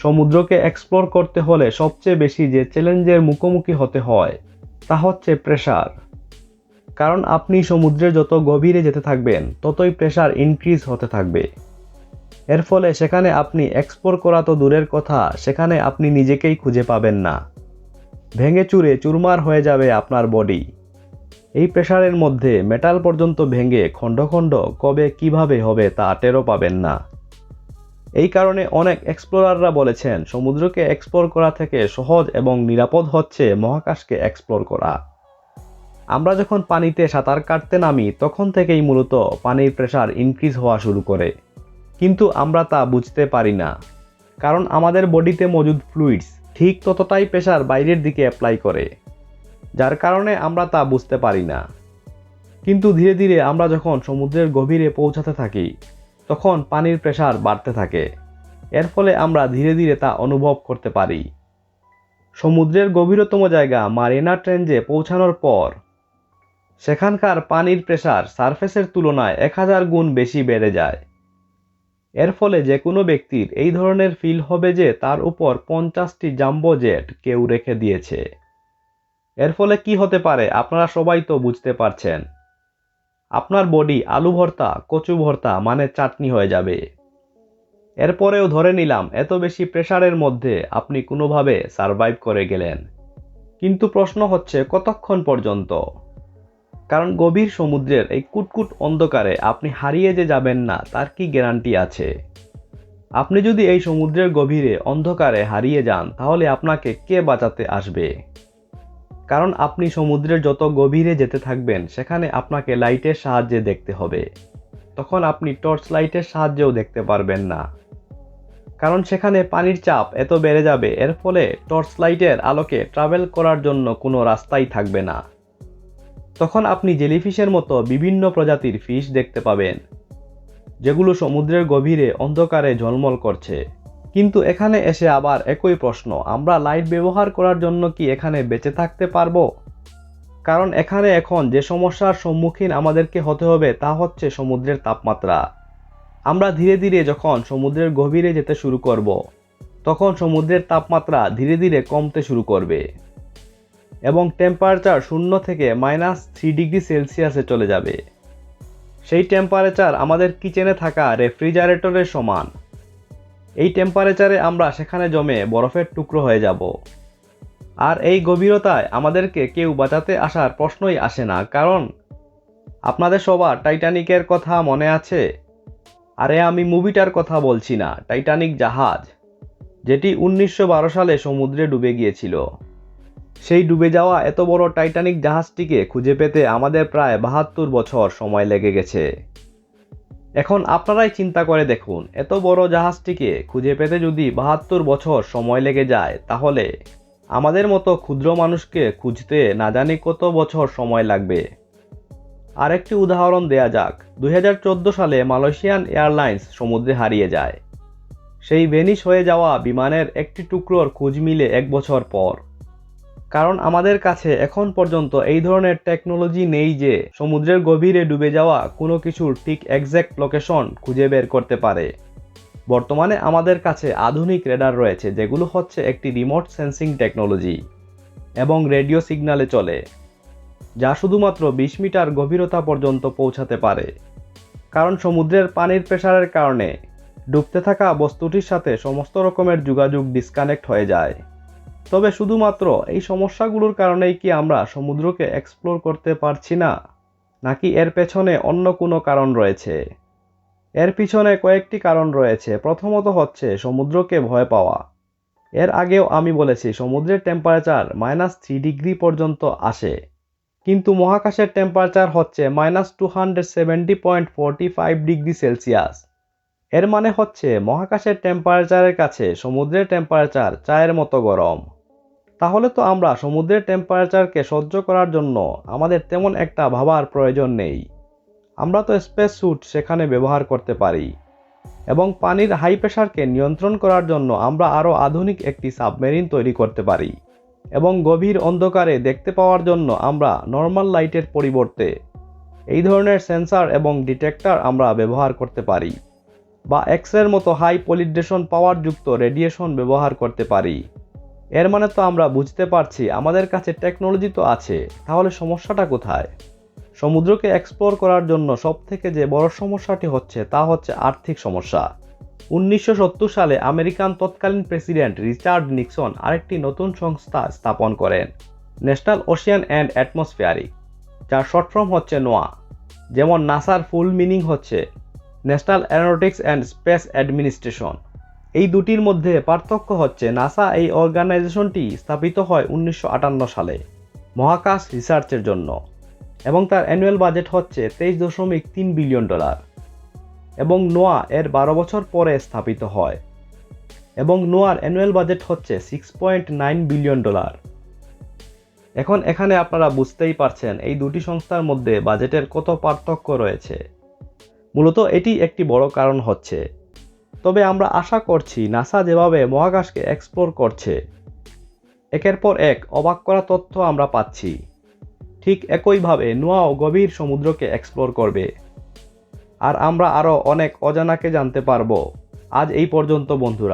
সমুদ্রকে explore করতে হলে সবচেয়ে বেশি যে চ্যালেঞ্জের মুখোমুখি হতে হয়, তা হচ্ছে প্রেশার কারণ আপনি সমুদ্রে যত গভীরে যেতে থাকবেন, ততই প্রেশার ইনক্রিজ হতে থাকবে। এর ফলে সেখানে আপনি এক্সপ্লোর করা তো দূরের কথা, সেখানে আপনি নিজেকেই খুঁজে পাবেন না। ভেঙে চুরে চুরমার হয়ে যাবে আপনার বডি এই প্রেশারের মধ্যে মেটাল পর্যন্ত ভেঙে খণ্ড খণ্ড কবে কীভাবে হবে তা টেরও পাবেন না। এই কারণে অনেক এক্সপ্লোরাররা বলেছেন, সমুদ্রকে এক্সপ্লোর করা থেকে সহজ এবং নিরাপদ হচ্ছে মহাকাশকে এক্সপ্লোর করা। আমরা যখন পানিতে সাঁতার কাটতে নামি, তখন থেকেই মূলত পানির প্রেশার ইনক্রিজ হওয়া শুরু করে। কিন্তু আমরা তা বুঝতে পারি না, কারণ আমাদের বডিতে মজুদ ফ্লুইডস ঠিক ততটাই প্রেশার বাইরের দিকে অ্যাপ্লাই করে, যার কারণে আমরা তা বুঝতে পারি না। কিন্তু ধীরে ধীরে আমরা যখন সমুদ্রের গভীরে পৌঁছাতে থাকি তখন পানির প্রেশার বাড়তে থাকে। এর ফলে আমরা ধীরে ধীরে তা অনুভব করতে পারি। সমুদ্রের গভীরতম জায়গা মারিনা ট্রেঞ্জে পৌঁছানোর পর, সেখানকার পানির প্রেশার সারফেসের তুলনায় এক হাজার গুণ বেশি বেড়ে যায়। এর ফলে যে কোনো ব্যক্তির এই ধরনের ফিল হবে যে তার উপর পঞ্চাশটি জাম্বো জেট কেউ রেখে দিয়েছে। এর ফলে কি হতে পারে আপনারা সবাই তো বুঝতে পারছেন। আপনার বডি, আলু ভর্তা, কচু ভর্তা মানে চাটনি হয়ে যাবে। এরপরেও ধরে নিলাম, এত বেশি প্রেশারের মধ্যে আপনি কোনোভাবে সারভাইভ করে গেলেন। কিন্তু প্রশ্ন হচ্ছে, কতক্ষণ পর্যন্ত? কারণ গভীর সমুদ্রের এই কুটকুট অন্ধকারে আপনি হারিয়ে যে যাবেন না, তার কি গ্যারান্টি আছে? আপনি যদি এই সমুদ্রের গভীরে অন্ধকারে হারিয়ে যান, তাহলে আপনাকে কে বাঁচাতে আসবে? কারণ আপনি সমুদ্রের যত গভীরে যেতে থাকবেন, সেখানে আপনাকে লাইটের সাহায্যে দেখতে হবে। তখন আপনি টর্চ লাইটের সাহায্যেও দেখতে পারবেন না। কারণ সেখানে পানির চাপ এত বেড়ে যাবে, এর ফলে টর্চ লাইটের আলোকে ট্রাভেল করার জন্য কোনো রাস্তাই থাকবে না। তখন আপনি জেলিফিশের মতো বিভিন্ন প্রজাতির ফিশ দেখতে পাবেন, যেগুলো সমুদ্রের গভীরে অন্ধকারে ঝলমল করছে। কিন্তু এখানে এসে আবার একই প্রশ্ন, আমরা লাইট ব্যবহার করার জন্য কি এখানে বেঁচে থাকতে পারব? কারণ এখানে এখন যে সমস্যার সম্মুখীন আমাদেরকে হতে হবে তা হচ্ছে সমুদ্রের তাপমাত্রা। আমরা ধীরে ধীরে যখন সমুদ্রের গভীরে যেতে শুরু করব, তখন সমুদ্রের তাপমাত্রা ধীরে ধীরে কমতে শুরু করবে এবং টেম্পারেচার শূন্য থেকে মাইনাস থ্রি ডিগ্রি সেলসিয়াসে চলে যাবে। সেই টেম্পারেচার আমাদের কিচেনে থাকা রেফ্রিজারেটরের সমান। এই টেম্পারেচারে আমরা সেখানে জমে বরফের টুকরো হয়ে যাব। আর এই গভীরতায় আমাদেরকে কেউ বাঁচাতে আসার প্রশ্নই আসে না, কারণ আপনাদের সবার টাইটানিকের কথা মনে আছে? আরে আমি মুভিটার কথা বলছি না টাইটানিক জাহাজ, যেটি উনিশশো বারো সালে সমুদ্রে ডুবে গিয়েছিল। সেই ডুবে যাওয়া এত বড় টাইটানিক জাহাজটিকে খুঁজে পেতে আমাদের প্রায় বাহাত্তর বছর সময় লেগে গেছে। এখন আপনারাই চিন্তা করে দেখুন, এত বড় জাহাজটিকে খুঁজে পেতে যদি বাহাত্তর বছর সময় লেগে যায়, তাহলে আমাদের মতো ক্ষুদ্র মানুষকে খুঁজতে না জানি কত বছর সময় লাগবে। আরেকটি উদাহরণ দেয়া যাক দু হাজার চোদ্দ সালে মালয়েশিয়ান এয়ারলাইন্স সমুদ্রে হারিয়ে যায়। সেই ভেনিশ হয়ে যাওয়া বিমানের একটি টুকরোর খোঁজ মিলে এক বছর পর। কারণ আমাদের কাছে এখন পর্যন্ত এই ধরনের টেকনোলজি নেই যে সমুদ্রের গভীরে ডুবে যাওয়া কোনো কিছুর ঠিক একজ্যাক্ট লোকেশন খুঁজে বের করতে পারে। বর্তমানে আমাদের কাছে আধুনিক রেডার রয়েছে, যেগুলো হচ্ছে একটি রিমোট সেন্সিং টেকনোলজি এবং রেডিও সিগনালে চলে, যা শুধুমাত্র বিশ মিটার গভীরতা পর্যন্ত পৌঁছাতে পারে। কারণ সমুদ্রের পানির প্রেশারের কারণে ডুবতে থাকা বস্তুটির সাথে সমস্ত রকমের যোগাযোগ ডিসকানেক্ট হয়ে যায়। তবে শুধুমাত্র এই সমস্যাগুলোর কারণেই কি আমরা সমুদ্রকে এক্সপ্লোর করতে পারছি না? নাকি এর পেছনে অন্য কোনো কারণ রয়েছে? এর পিছনে কয়েকটি কারণ রয়েছে। প্রথমত হচ্ছে সমুদ্রকে ভয় পাওয়া। এর আগেও আমি বলেছি, সমুদ্রের টেম্পারেচার মাইনাস থ্রি ডিগ্রি পর্যন্ত আসে। কিন্তু মহাকাশের টেম্পারেচার হচ্ছে minus two hundred seventy point forty five degree Celsius এর মানে হচ্ছে মহাকাশের টেম্পারেচারের কাছে সমুদ্রের টেম্পারেচার চায়ের মতো গরম। তাহলে তো আমরা সমুদ্রের টেম্পারেচারকে সহ্য করার জন্য আমাদের তেমন একটা ভাবার প্রয়োজন নেই। আমরা তো স্পেস স্যুট সেখানে ব্যবহার করতে পারি। এবং পানির হাই প্রেশারকে নিয়ন্ত্রণ করার জন্য আমরা আরও আধুনিক একটি সাবমেরিন তৈরি করতে পারি। এবং গভীর অন্ধকারে দেখতে পাওয়ার জন্য আমরা নর্মাল লাইটের পরিবর্তে এই ধরনের সেন্সার এবং ডিটেক্টর আমরা ব্যবহার করতে পারি। বা এক্সরের মতো হাই পলিডেশন পাওয়ার যুক্ত রেডিয়েশন ব্যবহার করতে পারি। এর মানে তো আমরা বুঝতে পারছি আমাদের কাছে টেকনোলজি তো আছে, তাহলে সমস্যাটা কোথায়? সমুদ্রকে এক্সপ্লোর করার জন্য সবথেকে যে বড় সমস্যাটি হচ্ছে তা হচ্ছে আর্থিক সমস্যা। উনিশশো সত্তর সালে আমেরিকান তৎকালীন প্রেসিডেন্ট রিচার্ড নিক্সন আরেকটি নতুন সংস্থা স্থাপন করেন, ন্যাশনাল ওশিয়ান অ্যান্ড অ্যাটমসফিয়ারিক, যার শর্ট ফর্ম হচ্ছে নোয়া যেমন নাসার ফুল মিনিং হচ্ছে national aeronautics and space administration. এই দুটির মধ্যে পার্থক্য হচ্ছে, নাসা এই অর্গানাইজেশনটি স্থাপিত হয় উনিশশো আটান্ন সালে মহাকাশ রিসার্চের জন্য এবং তার অ্যানুয়াল বাজেট হচ্ছে তেইশ দশমিক তিন বিলিয়ন ডলার এবং নোয়া এর বারো বছর পরে স্থাপিত হয় এবং নোয়ার অ্যানুয়াল বাজেট হচ্ছে six point nine billion dollar. এখন এখানে আপনারা বুঝতেই পারছেন এই দুটি সংস্থার মধ্যে বাজেটের কত পার্থক্য রয়েছে। মূলত এটি একটি বড় কারণ হচ্ছে। তবে আমরা আশা করছি নাসা যেভাবে মহাকাশকে এক্সপ্লোর করছে, একের পর এক অবাক করা তথ্য আমরা পাচ্ছি। ঠিক একইভাবে নোয়াও গভীর সমুদ্রকে এক্সপ্লোর করবে। আর আমরা আরও অনেক অজানাকে জানতে পারব। আজ এই পর্যন্ত, বন্ধুরা।